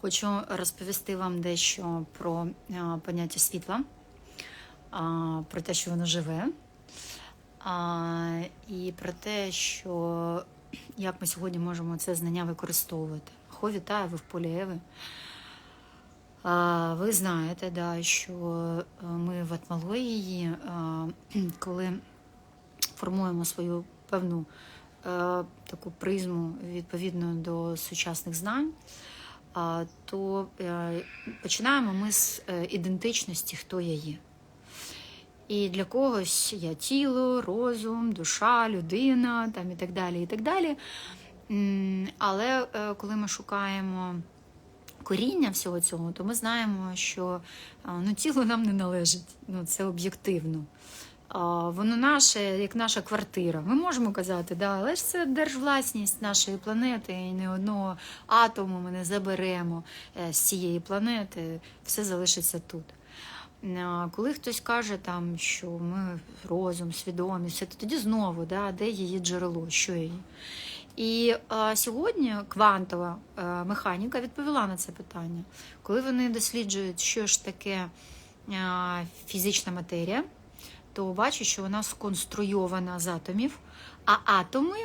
Хочу розповісти вам дещо про е, поняття світла, про те, що воно живе, і про те, що як ми сьогодні можемо це знання використовувати. Хо вітаю ви в полі Еви. Ви знаєте, да, що е, ми в атмології, коли формуємо свою певну е, таку призму відповідно до сучасних знань, то е, починаємо ми з е, ідентичності, хто я є. І для когось я тіло, розум, душа, людина там, і так далі. і так далі. Але е, коли ми шукаємо коріння всього цього, то ми знаємо, що ну, тіло нам не належить. Ну, це об'єктивно. Воно наше, як наша квартира. Ми можемо казати, да, але ж це держвласність нашої планети, і ні одного атому ми не заберемо е, з цієї планети, все залишиться тут. Коли хтось каже, там, що ми розум, свідомість, це тоді знову, да, де її джерело, що її. І а, сьогодні квантова а, механіка відповіла на це питання. Коли вони досліджують, що ж таке а, фізична матерія, то бачать, що вона сконструйована з атомів, а атоми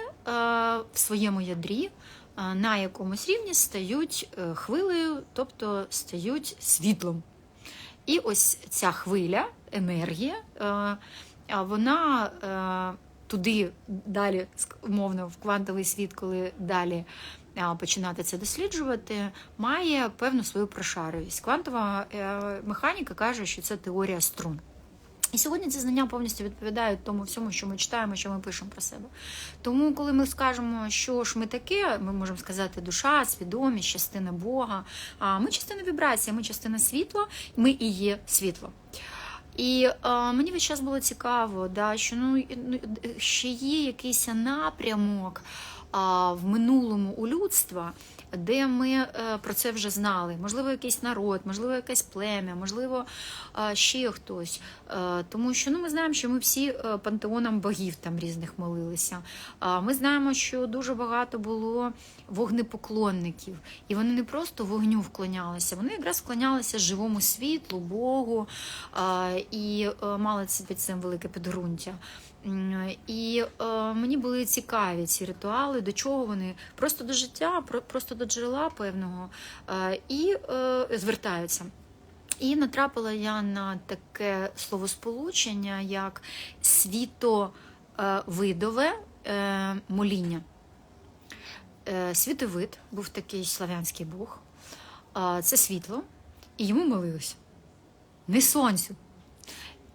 в своєму ядрі на якомусь рівні стають е, хвилею, тобто стають світлом. І ось ця хвиля, енергія, е, вона е, туди далі, умовно, в квантовий світ, коли далі е, починати це досліджувати, має певну свою прошаровість. Квантова е, механіка каже, що це теорія струн. І сьогодні ці знання повністю відповідають тому всьому, що ми читаємо, що ми пишемо про себе. Тому, коли ми скажемо, що ж ми таке, ми можемо сказати душа, свідомість, частина Бога. А ми частина вібрації, ми частина світла, ми і є світло. І е, мені весь час було цікаво, да, що ну, ну, ще є якийсь напрямок а, в минулому у людства, де ми е, про це вже знали. Можливо, якийсь народ, можливо, якесь плем'я, можливо, е, ще хтось. Е, тому що ну, ми знаємо, що ми всі пантеонам богів там різних молилися. Ми знаємо, що дуже багато було вогнепоклонників, і вони не просто вогню вклонялися, вони якраз вклонялися живому світлу, Богу і мали під цим велике підґрунтя. І е, мені були цікаві ці ритуали, до чого вони просто до життя, про- просто до джерела певного, е, і е, звертаються. І натрапила я на таке словосполучення, як світовидове е, моління. Е, Світовид був такий славянський бог, а, це світло, і йому молилися. Не сонцю.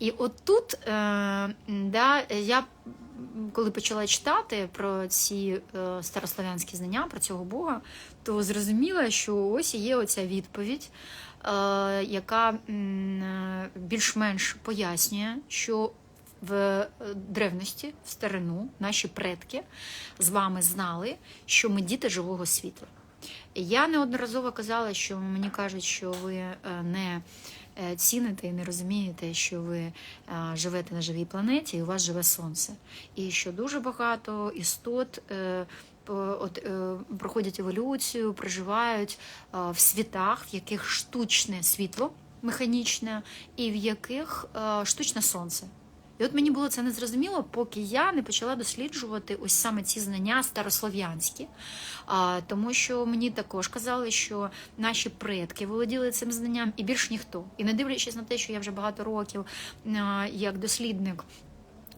І отут, е, да, я коли почала читати про ці е, старослав'янські знання, про цього Бога, то зрозуміла, що ось є оця відповідь, е, яка більш-менш пояснює, що в е, древності, в старину, наші предки з вами знали, що ми діти живого світла. Я неодноразово казала, що мені кажуть, що ви е, не ціните і не розумієте, що ви е, живете на живій планеті, і у вас живе сонце. І що дуже багато істот. е, От е, проходять еволюцію, проживають е, в світах, в яких штучне світло механічне, і в яких е, штучне сонце. І от мені було це незрозуміло, поки я не почала досліджувати ось саме ці знання старослов'янські. Тому що мені також казали, що наші предки володіли цим знанням і більш ніхто. І не дивлячись на те, що я вже багато років як дослідник.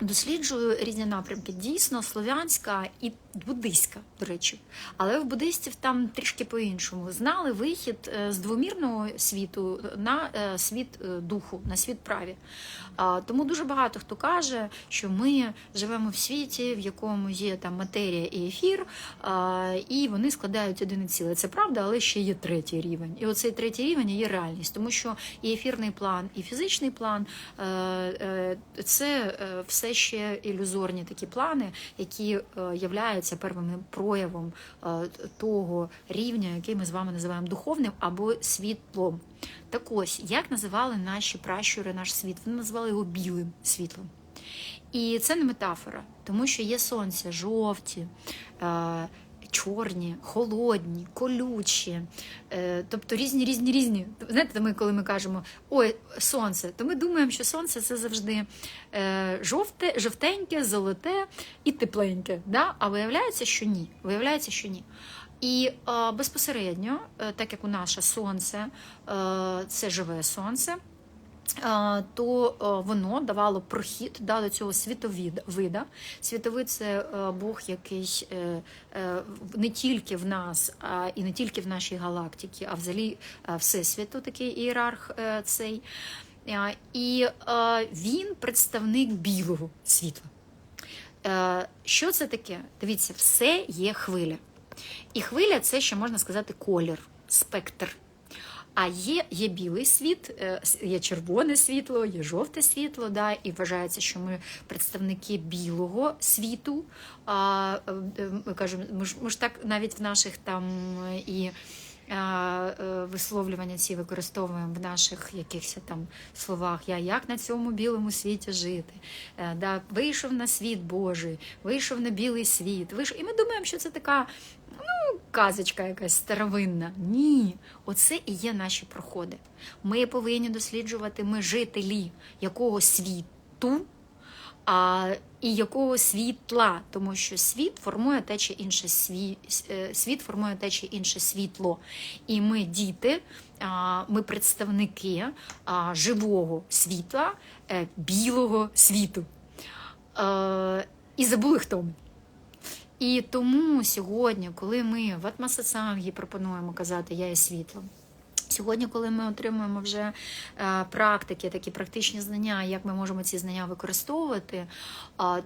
Досліджую різні напрямки. Дійсно, слов'янська і буддистська, до речі. Але в буддистів там трішки по-іншому. Знали вихід е, з двомірного світу на е, світ е, духу, на світ праві. Тому дуже багато хто каже, що ми живемо в світі, в якому є там матерія і ефір, і вони складають єдине ціле. Це правда, але ще є третій рівень. І оцей третій рівень є реальність, тому що і ефірний план, і фізичний план е, е, ще ілюзорні такі плани, які е, являються первим проявом е, того рівня, який ми з вами називаємо духовним або світлом. Так ось, як називали наші пращури наш світ? Вони називали його білим світлом. І це не метафора, тому що є сонце, жовті, е, чорні, холодні, колючі, е, тобто різні, різні, різні. Знаєте, ми, коли ми кажемо ой, сонце, то ми думаємо, що сонце це завжди е, жовте, жовтеньке, золоте і тепленьке. Да? А виявляється, що ні. Виявляється, що ні. І е, безпосередньо, так як у наше сонце, це живе сонце. То е, воно давало прохід да, до цього світовида. Світовид це е, Бог, який е, не тільки в нас, а і не тільки в нашій галактиці, а взагалі всесвіту, такий ієрарх цей. І він представник білого світла. Що це таке? Дивіться, все є хвиля. І хвиля це ще можна сказати колір, спектр. А є, є білий світ, е, є червоне світло, є жовте світло, да, і вважається, що ми представники білого світу. А, е, е, ми кажемо, ми ж, ми ж так навіть в наших там і висловлювання ці використовуємо в наших якихось там словах. Я як на цьому білому світі жити? Да, вийшов на світ Божий, вийшов на білий світ. Вийшов. І ми думаємо, що це така ну, казочка якась старовинна. Ні, оце і є наші проходи. Ми повинні досліджувати, ми жителі якого світу. А, і якого світла, тому що світ формує те чи інше сві, е, світ формує те чи інше світло. І ми діти, а, ми представники а, живого світла, е, білого світу. Е, І забули хто ми. І тому сьогодні, коли ми в Атмасасангі пропонуємо казати Я є світлом. Сьогодні, коли ми отримуємо вже е, практики, такі практичні знання, як ми можемо ці знання використовувати,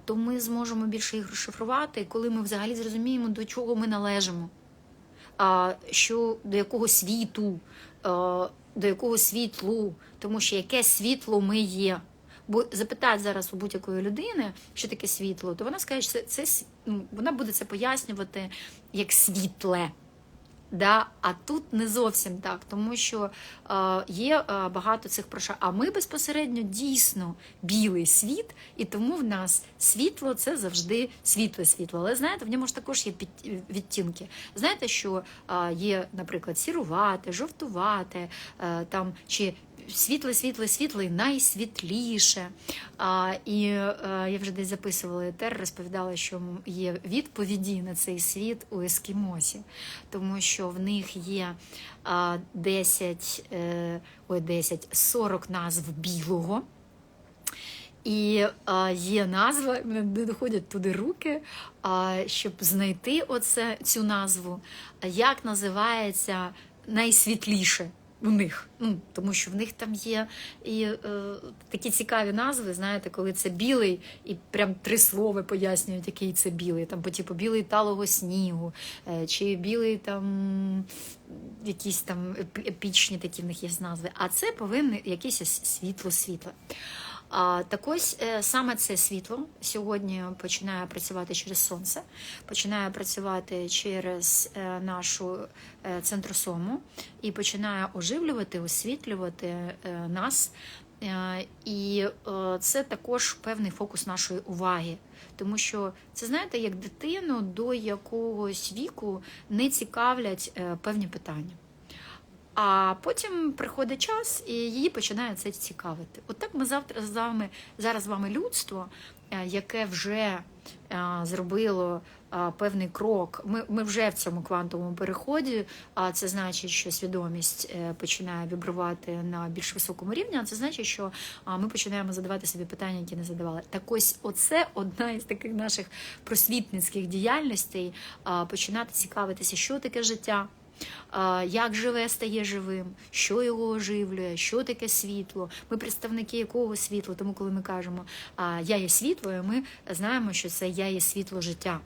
то ми зможемо більше їх розшифрувати, коли ми взагалі зрозуміємо, до чого ми належимо, що до якого світу, е, до якого світлу, тому що яке світло ми є. Бо запитати зараз у будь-якої людини, що таке світло, то вона скаже, що це, це ну, вона буде це пояснювати як світле. Да? А тут не зовсім так, тому що е, є е, багато цих прошар. А ми безпосередньо дійсно білий світ, і тому в нас світло це завжди світле світло. Але знаєте, в ньому ж також є під- відтінки. Знаєте, що е, є, наприклад, сірувате, жовтувате, е, там чи світле, світле, світле, найсвітліше. А, і е, я вже десь записувала етер, розповідала, що є відповіді на цей світ у ескімосів, тому що в них є а, 10, е, ой, 10, 40 назв білого. І а, є назва, не доходять туди руки, а, щоб знайти оце, цю назву, як називається найсвітліше у них. Ну, тому що в них там є і е, такі цікаві назви, знаєте, коли це білий, і прям три слова пояснюють, який це білий. Там по типу білий талого снігу, е, чи білий там якісь там епічні такі в них є назви. А це повинні якесь світло-світле. А, так ось е, саме це світло сьогодні починає працювати через сонце, починає працювати через е, нашу е, центросому і починає оживлювати, освітлювати нас. І це також певний фокус нашої уваги. Тому що це знаєте, як дитину до якогось віку не цікавлять певні питання. А потім приходить час, і її починає це цікавити. От так ми завтра з вами зараз з вами людство, е, яке вже е, зробило е, певний крок. Ми, ми вже в цьому квантовому переході. А це значить, що свідомість починає вібрувати на більш високому рівні. А це значить, що ми починаємо задавати собі питання, які не задавали. Так ось, оце одна із таких наших просвітницьких діяльностей починати цікавитися, що таке життя. Як живе стає живим, що його оживлює, що таке світло. Ми представники якого світла. Тому, коли ми кажемо я є світло, ми знаємо, що це я є світло життя.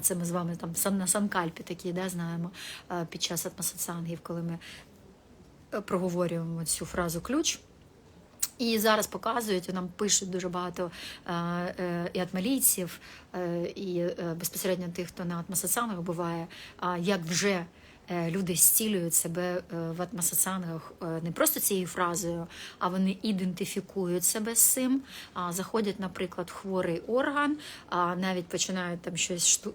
Це ми з вами там на санкальпі такі да, знаємо під час атмосоцангів, коли ми е, проговорюємо цю фразу ключ. І зараз показують, нам пишуть дуже багато е, е, і атмалійців, е, і безпосередньо тих, хто на атмосасамах буває, як вже люди зцілюють себе е, в атмасасангах е, не просто цією фразою, а вони ідентифікують себе з цим, заходять, наприклад, хворий орган, навіть починають там щось шту,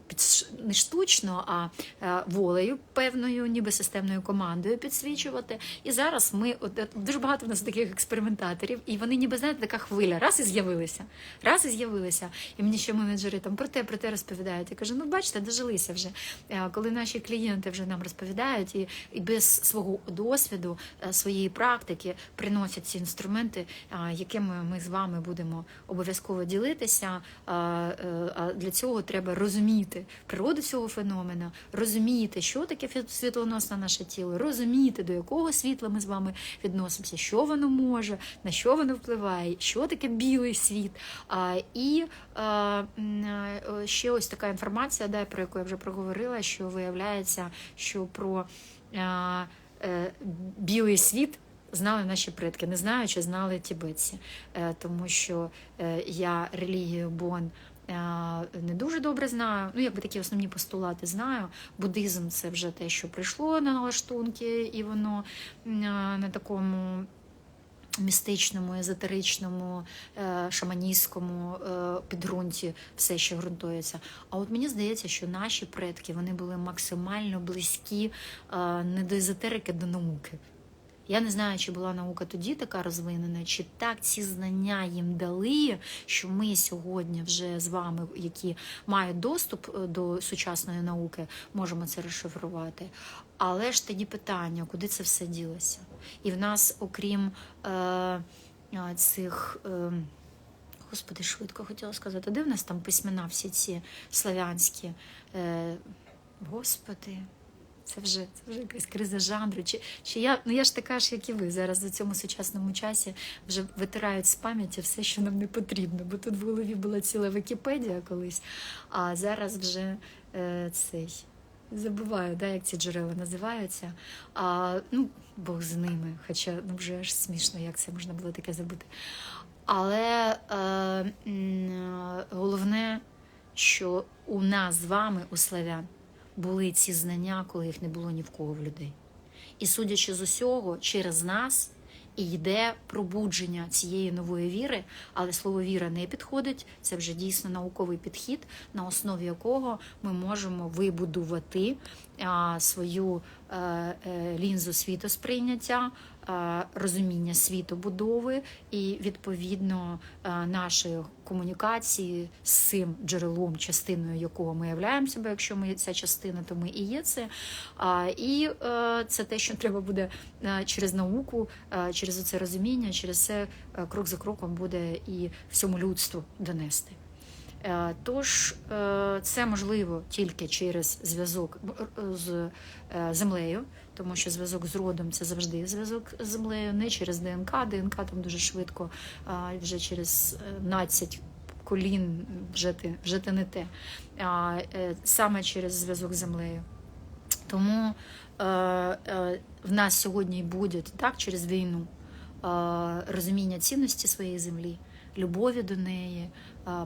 не штучно, а е, волею певною, ніби системною командою підсвічувати. І зараз ми от, дуже багато в нас таких експериментаторів, і вони ніби знаєте, така хвиля, раз і з'явилися, раз і з'явилися. І мені ще менеджери там про те, про те розповідають. Я кажу, ну бачите, дожилися вже. Е, Коли наші клієнти вже нам розповідають і, і без свого досвіду, е, своєї практики приносять ці інструменти, е, якими ми з вами будемо обов'язково ділитися. А, е, для цього треба розуміти природу цього феномена, розуміти, що таке світлоносне наше тіло, розуміти, до якого світла ми з вами відносимося, що воно може, на що воно впливає, що таке білий світ. І а, ще ось така інформація, да, про яку я вже проговорила, що виявляється, що про а, е, білий світ. Знали наші предки, не знаю, чи знали тібетці, Е, тому що е, я релігію Бон е, не дуже добре знаю. Ну, якби такі основні постулати знаю. Буддизм це вже те, що прийшло на налаштунки, і воно е, на такому містичному, езотеричному, е, шаманістському е, підґрунті все ще ґрунтується. А от мені здається, що наші предки вони були максимально близькі е, не до езотерики, до науки. Я не знаю, чи була наука тоді така розвинена, чи так ці знання їм дали, що ми сьогодні вже з вами, які мають доступ е, до сучасної науки, можемо це розшифрувати. Але ж тоді питання, куди це все ділося? І в нас, окрім е, е, цих. Е, Господи, швидко хотіла сказати, де в нас там письмена всі ці славянські? Е, Господи, це вже це вже якась криза жанру. Чи, чи я ну я ж така ж, як і ви зараз у цьому сучасному часі вже витирають з пам'яті все, що нам не потрібно. Бо тут в голові була ціла Вікіпедія колись, а зараз вже е, цей. Забуваю, да, як ці джерела називаються. А, ну, Бог з ними, хоча ну, вже аж смішно, як це можна було таке забути. Але е, м, головне, що у нас з вами, у славян, були ці знання, коли їх не було ні в кого в людей. І судячи з усього, через нас і йде пробудження цієї нової віри, але слово віра не підходить. Це вже дійсно науковий підхід, на основі якого ми можемо вибудувати свою лінзу світосприйняття, е, розуміння світобудови і відповідно е, нашої комунікації з цим джерелом, частиною якого ми являємо себе. Якщо ми ця частина, то ми і є це. І е, це те, що треба буде е, через науку, е, через це розуміння, через це е, крок за кроком буде і всьому людству донести. Е, Тож е, це можливо тільки через зв'язок з е, землею, тому що зв'язок з родом це завжди зв'язок з землею, не через ДНК. ДНК там дуже швидко, вже через 12 колін вже ти, вже ти не те. А, Саме через зв'язок з землею. Тому е, е, в нас сьогодні буде так через війну е, розуміння цінності своєї землі, любові до неї,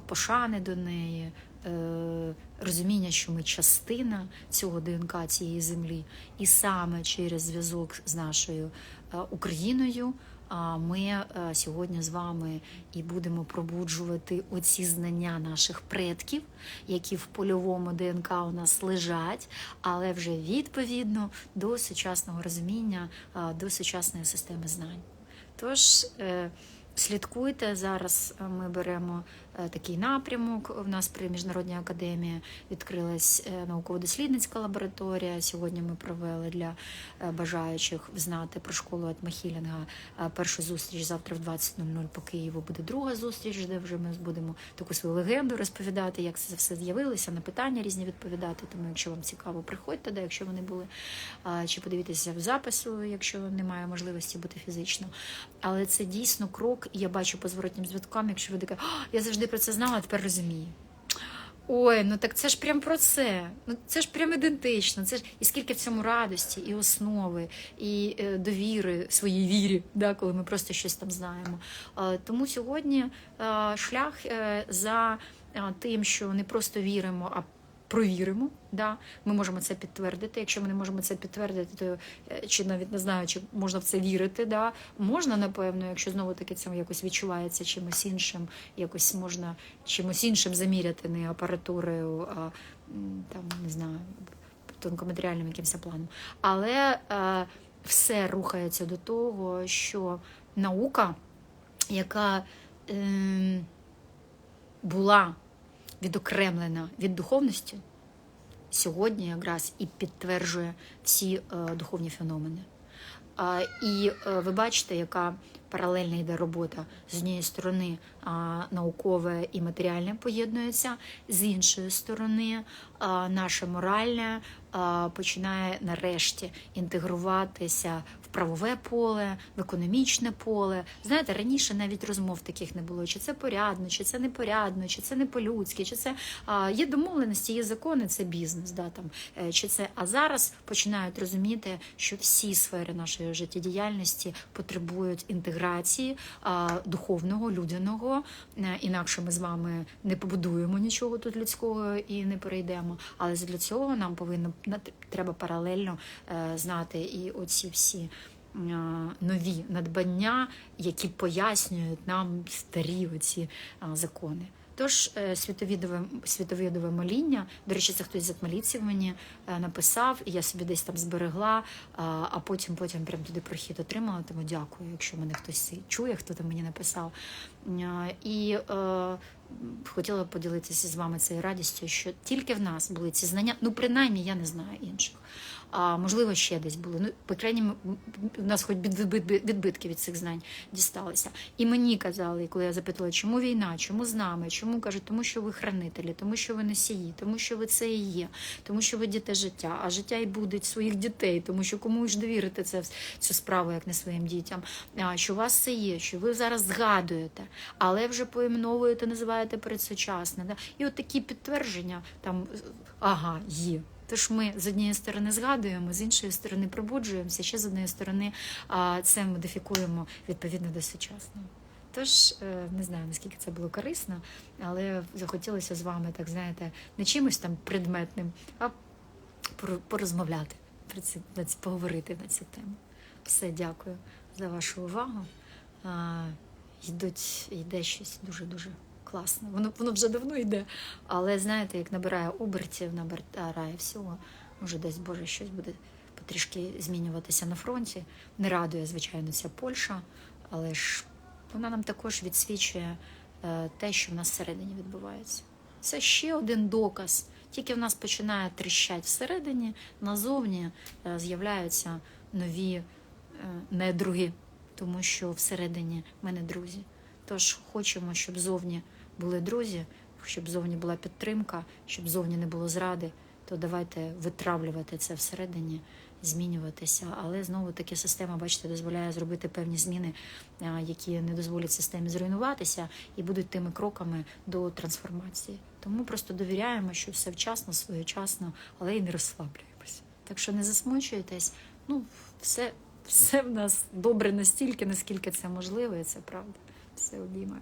пошани до неї, е, розуміння, що ми частина цього ДНК цієї землі, і саме через зв'язок з нашою е, Україною. А ми е, сьогодні з вами і будемо пробуджувати оці знання наших предків, які в польовому ДНК у нас лежать, але вже відповідно до сучасного розуміння, до сучасної системи знань. Тож слідкуйте зараз. е, Ми беремо такий напрямок. У нас при міжнародній академії відкрилась е, науково-дослідницька лабораторія. Сьогодні ми провели для е, бажаючих знати про школу Атмахілінга е, першу зустріч завтра в 20.00 по Києву буде друга зустріч, де вже ми будемо таку свою легенду розповідати, як це все з'явилося, на питання різні відповідати. Тому, якщо вам цікаво, приходьте, да, якщо вони були, чи подивіться в запису, якщо немає можливості бути фізично. Але це дійсно крок, і я бачу по зворотнім зв'язкам, якщо ви така, «А, я завжди про це знала, а тепер розумію. Ой, ну так це ж прям про це. Ну це ж прям ідентично. Це ж і скільки в цьому радості, і основи, і е, довіри своїй вірі, да, коли ми просто щось там знаємо. Е, тому сьогодні е, шлях е, за тим, що не просто віримо, а провіримо. Да? Ми можемо це підтвердити. Якщо ми не можемо це підтвердити, то е, чи навіть не знаю, чи можна в це вірити. Да? Можна, напевно, якщо знову таки це якось відчувається чимось іншим, якось можна чимось іншим заміряти, не апаратурою, а там не знаю, тонкоматеріальним якимось планом. Але е, все рухається до того, що наука, яка е, була відокремлена від духовності, сьогодні якраз і підтверджує всі е, духовні феномени. І е, ви бачите, яка паралельна йде робота з однієї сторони наукове і матеріальне поєднується, з іншої сторони, наше моральне починає нарешті інтегруватися в правове поле, в економічне поле. Знаєте, раніше навіть розмов таких не було: чи це порядно, чи це непорядно, чи це не по-людськи, чи це є домовленості, є закони, це бізнес. Да, там, е, чи це, а зараз починають розуміти, що всі сфери нашої життєдіяльності потребують інтеграції духовного, людяного. Е, Інакше ми з вами не побудуємо нічого тут людського і не перейдемо. Але для цього нам повинно треба паралельно е, знати і оці всі е, нові надбання, які пояснюють нам старі оці е, закони. Тож е, світовідове, світовідове моління, до речі, це хтось з атмалійців мені е, написав, і я собі десь там зберегла, а, а потім потім прям туди прохід отримала. Тому дякую, якщо мене хтось чує, хто там мені написав. Е, І е, хотіла поділитися з вами цією радістю, що тільки в нас були ці знання, ну принаймні я не знаю інших. А можливо, ще десь були. Ну, по крайній у нас хоч відбит- відбитки від цих знань дісталися. І мені казали, коли я запитала, чому війна, чому з нами, чому кажуть, тому що ви хранителі, тому що ви носії, тому що ви це і є, тому що ви діти життя, а життя і будуть своїх дітей, тому що кому ж довірити це цю справу, як не своїм дітям. А, що у вас це є, що ви зараз згадуєте, але вже поіменовуєте, називаєте передсучасне. Да? І от такі підтвердження там ага, є. Тож ми з однієї сторони згадуємо, з іншої сторони пробуджуємося, ще з однієї сторони це модифікуємо відповідно до сучасного. Тож е, не знаю наскільки це було корисно, але захотілося з вами, так знаєте, не чимось там предметним, а порозмовляти, про це, поговорити на цю тему. Все, дякую за вашу увагу. Йдуть, йде щось дуже-дуже класне. Воно, воно вже давно йде, але знаєте, як набирає обертів, набирає всього, може десь Боже щось буде потрішки змінюватися на фронті. Не радує, звичайно, ця Польща, але ж вона нам також відсвічує е, те, що в нас всередині відбувається. Це ще один доказ. Тільки в нас починає тріщати всередині, назовні е, з'являються нові е, недруги, тому що всередині ми не друзі. Тож хочемо, щоб зовні були друзі, щоб зовні була підтримка, щоб зовні не було зради, то давайте витравлювати це всередині, змінюватися. Але знову таки система, бачите, дозволяє зробити певні зміни, які не дозволять системі зруйнуватися і будуть тими кроками до трансформації. Тому просто довіряємо, що все вчасно, своєчасно, але й не розслаблюємося. Так що не засмучуйтесь, ну все, все в нас добре настільки, наскільки це можливо, і це правда. Все обіймаю.